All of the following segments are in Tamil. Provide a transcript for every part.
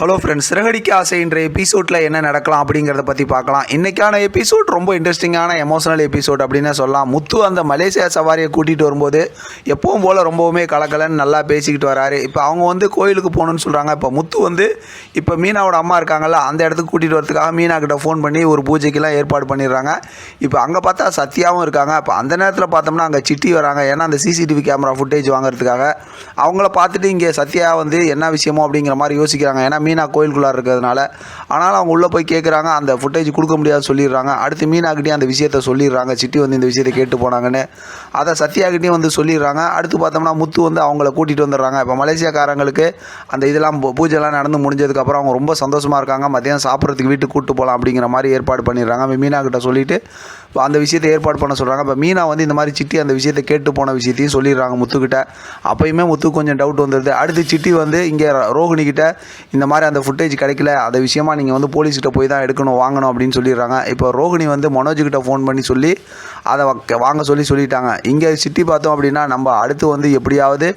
ஹலோ ஃப்ரெண்ட்ஸ் சிறகடிக்க ஆசை என்ற எபிசோடில் என்ன நடக்கலாம் அப்படிங்கிறத பற்றி பார்க்கலாம். இன்றைக்கான எபிசோட் ரொம்ப இன்ட்ரெஸ்டிங்கான எமோஷனல் எபிசோட் அப்படின்னு சொல்லலாம். முத்து அந்த மலேசியா சவாரியை கூட்டிகிட்டு வரும்போது எப்பவும் போல் ரொம்பவுமே கலக்கலன்னு நல்லா பேசிக்கிட்டு வராரு. இப்போ அவங்க வந்து கோயிலுக்கு போகணுன்னு சொல்கிறாங்க இப்போ முத்து வந்து இப்போ மீனாவோட அம்மா இருக்காங்கல்ல அந்த இடத்துக்கு கூட்டிகிட்டு வரதுக்காக மீனா கிட்ட ஃபோன் பண்ணி ஒரு பூஜைக்கெல்லாம் ஏற்பாடு பண்ணிடுறாங்க. இப்போ அங்கே பார்த்தா சத்யாவும் இருக்காங்க. இப்போ அந்த நேரத்தில் பார்த்தோம்னா அங்கே சிட்டி வராங்க. ஏன்னா அந்த சிசிடிவி கேமரா ஃபுட்டேஜ் வாங்குறதுக்காக. அவங்கள பார்த்துட்டு இங்கே சத்யா வந்து என்ன விஷயமோ அப்படிங்கிற மாதிரி யோசிக்கிறாங்க. ஏன்னா மீனா கோயிலுக்குள்ளார இருக்கிறதுனால ஆனாலும் அவங்க உள்ளே போய் கேட்குறாங்க அந்த ஃபுட்டேஜ் கொடுக்க முடியாது சொல்லிடுறாங்க. அடுத்து மீனாக்கிட்டேயும் அந்த விஷயத்த சொல்லிடுறாங்க. சிட்டி வந்து இந்த விஷயத்தை கேட்டு போனாங்கன்னு. அதை சத்யாக்கிட்டேயும் வந்து சொல்லிடுறாங்க. அடுத்து பார்த்தோம்னா முத்து வந்து அவங்கள கூட்டிகிட்டு வந்துடுறாங்க. இப்போ மலேசியாக்காரங்களுக்கு அந்த இதெல்லாம் பூஜைலாம் நடந்து முடிஞ்சதுக்கப்புறம் அவங்க ரொம்ப சந்தோஷமாக இருக்காங்க. மதியம் சாப்பிட்றதுக்கு வீட்டுக்கு கூப்பிட்டு போகலாம் அப்படிங்கிற மாதிரி ஏற்பாடு பண்ணிடுறாங்க. இப்போ மீனாக்கிட்ட கிட்ட சொல்லிவிட்டு அந்த விஷயத்தை ஏற்பாடு பண்ண சொல்கிறாங்க இப்போ மீனா வந்து இந்த மாதிரி சிட்டி அந்த விஷயத்தை கேட்டு போன விஷயத்தையும் சொல்லிடுறாங்க முத்துக்கிட்ட. அப்பயுமே முத்து கொஞ்சம் டவுட் வந்துடுது அடுத்து சிட்டி வந்து இங்கே ரோஹிணிக்கிட்ட இந்த மாதிரி அந்த ஃபுட்டேஜ் கிடைக்கல. அந்த விஷயமா நீங்கள் வந்து போலீஸ்கிட்ட போய் தான் எடுக்கணும் வாங்கணும் அப்படின்னு சொல்லிடுறாங்க. இப்போ ரோகிணி வந்து மனோஜ்கிட்ட ஃபோன் பண்ணி சொல்லி அதை வாங்க சொல்லி சொல்லிட்டாங்க. இங்கே சிட்டி பார்த்தோம் அப்படின்னா நம்ம அடுத்து வந்து எப்படியாவது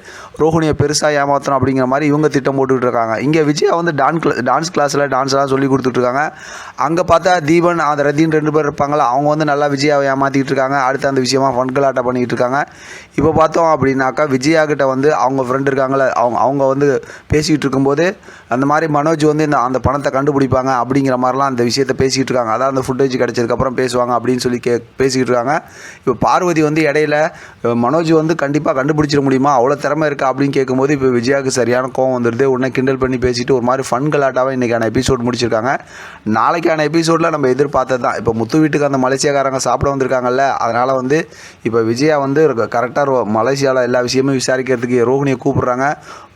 ரோஹிணியை பெருசாக ஏமாற்றணும் அப்படிங்கிற மாதிரி இவங்க திட்டம் போட்டுக்கிட்டு இருக்காங்க. இங்கே விஜயா வந்து டான்ஸ் கிளா டான்ஸ் கிளாஸில் டான்ஸ்லாம் சொல்லி கொடுத்துட்ருக்காங்க அங்கே பார்த்தா தீபன் அந்த ரத்தின் ரெண்டு பேர் இருப்பாங்களா அவங்க வந்து நல்லா விஜயாவை ஏமாற்றிக்கிட்டு இருக்காங்க. அடுத்து அந்த விஷயமா ஃபன்கலாட்டா பண்ணிக்கிட்டு இருக்காங்க. இப்போ பார்த்தோம் அப்படின்னாக்கா விஜயா கிட்ட வந்து அவங்க ஃப்ரெண்ட் இருக்காங்களே அவங்க அவங்க வந்து பேசிக்கிட்டு இருக்கும்போது அந்த மாதிரி மனோஜ் வந்து இந்த அந்த பணத்தை கண்டுபிடிப்பாங்க அப்படிங்கிற மாதிரிலாம் அந்த விஷயத்த பேசிக்கிட்டு இருக்காங்க. அதான் அந்த ஃபுட்டேஜ் கிடச்சதுக்கப்புறம் பேசுவாங்க அப்படின்னு சொல்லி கே பேசிக்கிட்டு இருக்காங்க. இப்போ பார்வதி வந்து இடையில மனோஜ் வந்து கண்டிப்பாக கண்டுபிடிச்சிட முடியுமா? அவ்வளோ திறமை இருக்கா? அப்படின்னு கேட்கும்போது இப்போ விஜயாவுக்கு சரியான கோவம் வந்துடுது உடனே கிண்டல் பண்ணி பேசிட்டு ஒரு மாதிரி ஃபன் கலாட்டாவை இன்றைக்கான எபிசோட் முடிச்சிருக்காங்க. நாளைக்கான எபிசோடில் நம்ம எதிர்பார்த்தது தான். இப்போ முத்து வீட்டுக்கு அந்த மலேசியாக்காரங்க சாப்பிட வந்திருக்காங்கல்ல அதனால் வந்து இப்போ விஜயா வந்து கரெக்டாக மலேசியாவில் எல்லா விஷயமும் விசாரிக்கிறதுக்கு ரோஹினியை கூப்பிட்றாங்க.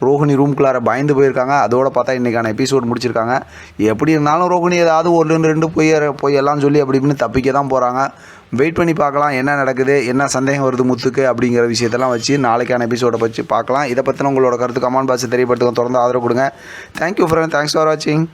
ரோஹிணி ரூம்குள்ளார பயந்து போயிருக்காங்க. அதோட பார்த்தா இன்றைக்கி இன்றைக்கான எபிசோட் முடிச்சிருக்காங்க. எப்படி இருந்தாலும் ரோகிணி ஏதாவது ஒரு ரெண்டு ரெண்டு பொய் எல்லாம் சொல்லி அப்படி இப்படின்னு தப்பிக்க தான் போகிறாங்க வெயிட் பண்ணி பார்க்கலாம் என்ன நடக்குது என்ன சந்தேகம் வருது முத்துக்கு அப்படிங்கிற விஷயத்தெல்லாம் வச்சு நாளைக்கான எபிசோடை வச்சு பார்க்கலாம். இதை பற்றின உங்களோட கருத்து கமெண்ட் பாக்ஸ் தெரியப்படுத்துங்க. தொடர்ந்து ஆதரவு கொடுங்க. தேங்க்யூ ஃப்ரெண்ட் தேங்க்ஸ் ஃபார் வாட்சிங்